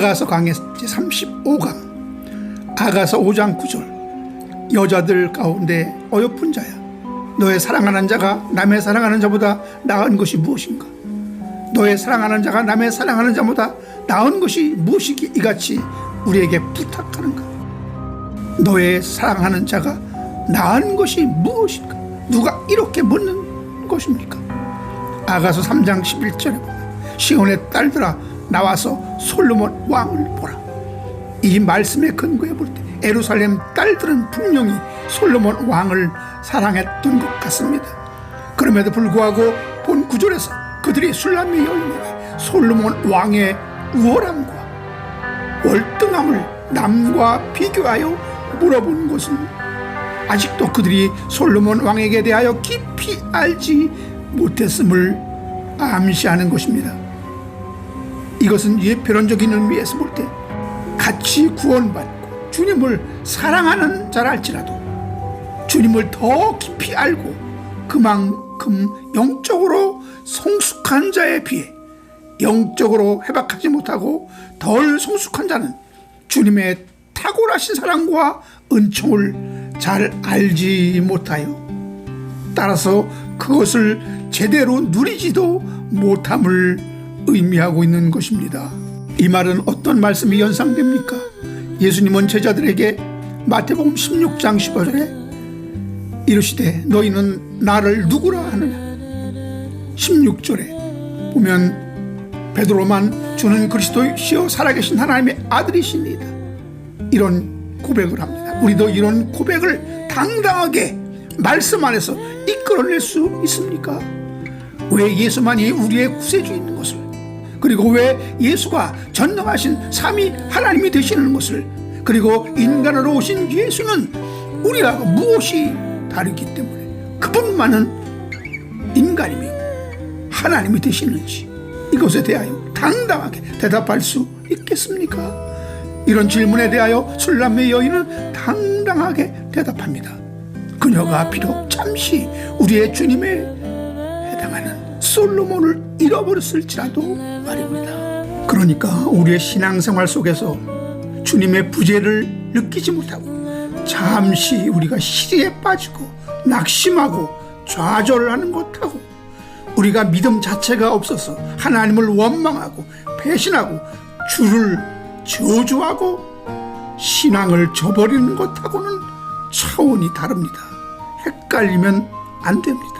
아가서 강의 제35강. 아가서 5장 9절. 여자들 가운데 어여쁜 자야. 너의 사랑하는 자가 남의 사랑하는 자보다 나은 것이 무엇인가? 너의 사랑하는 자가 남의 사랑하는 자보다 나은 것이 무엇이기 이같이 우리에게 부탁하는가? 너의 사랑하는 자가 나은 것이 무엇인가? 누가 이렇게 묻는 것입니까? 아가서 3장 11절에 보면 시온의 딸들아 나와서 솔로몬 왕을 보라 이 말씀에 근거해 볼 때 에루살렘 딸들은 분명히 솔로몬 왕을 사랑했던 것 같습니다 그럼에도 불구하고 본 구절에서 그들이 술람의 열매와 솔로몬 왕의 우월함과 월등함을 남과 비교하여 물어본 것은 아직도 그들이 솔로몬 왕에게 대하여 깊이 알지 못했음을 암시하는 것입니다. 이것은 예표론적인 의미에서 볼 때 같이 구원받고 주님을 사랑하는 자랄지라도 주님을 더 깊이 알고 그만큼 영적으로 성숙한 자에 비해 영적으로 회복하지 못하고 덜 성숙한 자는 주님의 탁월하신 사랑과 은총을 잘 알지 못하여 따라서 그것을 제대로 누리지도 못함을 의미하고 있는 것입니다. 이 말은 어떤 말씀이 연상됩니까? 예수님은 제자들에게 마태복음 16장 15절에 이르시되 너희는 나를 누구라 하느냐 16절에 보면 베드로만 주는 그리스도시요 살아계신 하나님의 아들이십니다. 이런 고백을 합니다. 우리도 이런 고백을 당당하게 말씀 안에서 이끌어낼 수 있습니까? 왜 예수만이 우리의 구세주인 것을 그리고 왜 예수가 전능하신 삼위 하나님이 되시는 것을 그리고 인간으로 오신 예수는 우리하고 무엇이 다르기 때문에 그분만은 인간이며 하나님이 되시는지 이것에 대하여 당당하게 대답할 수 있겠습니까? 이런 질문에 대하여 술람의 여인은 당당하게 대답합니다. 그녀가 비록 잠시 우리의 해당하는 솔로몬을 잃어버렸을지라도 말입니다. 그러니까 우리의 신앙생활 속에서 주님의 부재를 느끼지 못하고 잠시 우리가 시리에 빠지고 낙심하고 좌절하는 것하고 우리가 믿음 자체가 없어서 하나님을 원망하고 배신하고 주를 저주하고 신앙을 저버리는 것하고는 차원이 다릅니다. 헷갈리면 안 됩니다.